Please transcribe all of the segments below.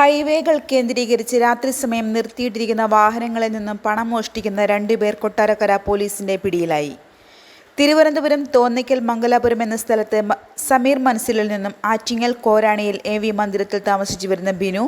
ഹൈവേകൾ കേന്ദ്രീകരിച്ച് രാത്രി സമയം നിർത്തിയിട്ടിരിക്കുന്ന വാഹനങ്ങളിൽ നിന്നും പണം മോഷ്ടിക്കുന്ന രണ്ടുപേർ കൊട്ടാരക്കര പോലീസിന്റെ പിടിയിലായി. തിരുവനന്തപുരം തോന്നയ്ക്കൽ മംഗലാപുരം എന്ന സ്ഥലത്ത് സമീർ മൻസിലിൽ നിന്നും ആറ്റിങ്ങൽ കോരാണിയിൽ എ വി മന്ദിരത്തിൽ താമസിച്ചു വരുന്ന ബിനു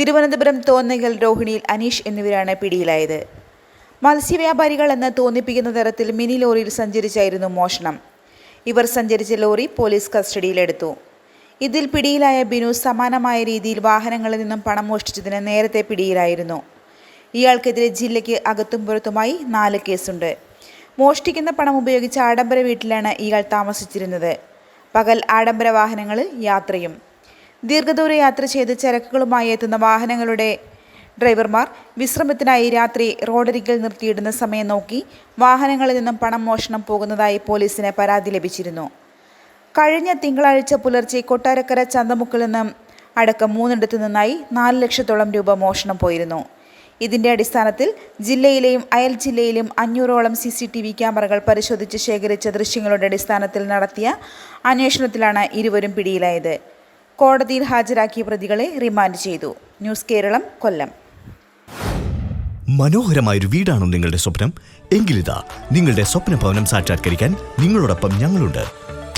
തിരുവനന്തപുരം തോന്നയ്ക്കൽ രോഹിണിയിൽ അനീഷ് എന്നിവരാണ് പിടിയിലായത്. മത്സ്യവ്യാപാരികൾ എന്ന് തോന്നിപ്പിക്കുന്ന തരത്തിൽ മിനി ലോറിയിൽ സഞ്ചരിച്ചായിരുന്നു മോഷണം. ഇവർ സഞ്ചരിച്ച ലോറി പോലീസ് കസ്റ്റഡിയിലെടുത്തു. ഇതിൽ പിടിയിലായ ബിനു സമാനമായ രീതിയിൽ വാഹനങ്ങളിൽ നിന്നും പണം മോഷ്ടിച്ചതിന് നേരത്തെ പിടിയിലായിരുന്നു. ഇയാൾക്കെതിരെ ജില്ലയ്ക്ക് അകത്തും പുറത്തുമായി നാല് കേസുണ്ട്. മോഷ്ടിക്കുന്ന പണം ഉപയോഗിച്ച് ആഡംബര വീട്ടിലാണ് ഇയാൾ താമസിച്ചിരുന്നത്. പകൽ ആഡംബര വാഹനങ്ങളിൽ യാത്രയും. ദീർഘദൂര യാത്ര ചെയ്ത് ചരക്കുകളുമായി എത്തുന്ന വാഹനങ്ങളുടെ ഡ്രൈവർമാർ വിശ്രമത്തിനായി രാത്രി റോഡരികിൽ നിർത്തിയിടുന്ന സമയം നോക്കി വാഹനങ്ങളിൽ നിന്നും പണം മോഷണം പോകുന്നതായി പോലീസിന് പരാതി ലഭിച്ചിരുന്നു. കഴിഞ്ഞ തിങ്കളാഴ്ച പുലർച്ചെ കൊട്ടാരക്കര ചന്തമുക്കിൽ നിന്നും അടക്കം മൂന്നിടത്തു നിന്നായി നാല് ലക്ഷത്തോളം രൂപ മോഷണം പോയിരുന്നു. ഇതിന്റെ അടിസ്ഥാനത്തിൽ ജില്ലയിലെയും അയൽ ജില്ലയിലും അഞ്ഞൂറോളം സി സി ടി വി ക്യാമറകൾ പരിശോധിച്ച് ശേഖരിച്ച ദൃശ്യങ്ങളുടെ അടിസ്ഥാനത്തിൽ നടത്തിയ അന്വേഷണത്തിലാണ് ഇരുവരും പിടിയിലായത്. കോടതിയിൽ ഹാജരാക്കിയ പ്രതികളെ റിമാൻഡ് ചെയ്തു. ന്യൂസ് കേരളം കൊല്ലം. മനോഹരമായൊരു വീടാണോ നിങ്ങളുടെ സ്വപ്നം. എങ്കിലിതാ നിങ്ങളുടെ സ്വപ്ന ഭവനം സാക്ഷാത്കരിക്കാൻ നിങ്ങളോടൊപ്പം ഞങ്ങളുണ്ട്.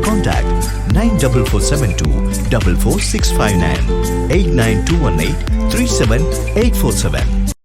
Contact 94472 89218 37847.